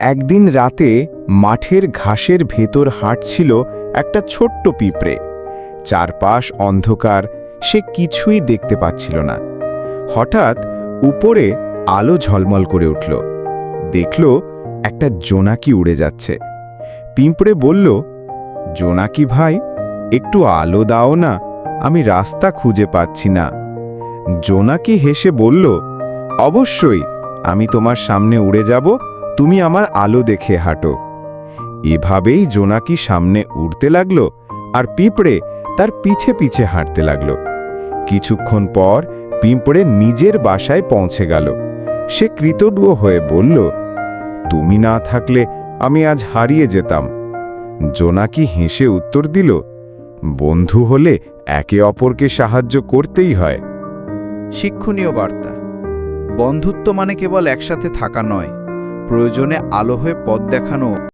একদিন রাতে মাঠের ঘাসের ভেতর হাঁটছিল একটা ছোট্ট পিঁপড়ে। চারপাশ অন্ধকার, সে কিছুই দেখতে পাচ্ছিল না। হঠাৎ উপরে আলো ঝলমল করে উঠল। দেখল একটা জোনাকি উড়ে যাচ্ছে। পিঁপড়ে বলল, জোনাকি ভাই, একটু আলো দাও না, আমি রাস্তা খুঁজে পাচ্ছি না। জোনাকি হেসে বলল, অবশ্যই, আমি তোমার সামনে উড়ে যাব তুমি আমার আলো দেখে হাঁটো। এভাবেই জোনাকি সামনে উড়তে লাগল আর পিঁপড়ে তার পিছে পিছে হাঁটতে লাগল। কিছুক্ষণ পর পিঁপড়ে নিজের বাসায় পৌঁছে গেল। সে কৃতজ্ঞ হয়ে বলল, তুমি না থাকলে আমি আজ হারিয়ে যেতাম। জোনাকি হেসে উত্তর দিল, বন্ধু হলে একে অপরকে সাহায্য করতেই হয়। শিক্ষণীয় বার্তা। বন্ধুত্ব মানে কেবল একসাথে থাকা নয় প্রয়োজনে আলো হয়ে পথ দেখানো।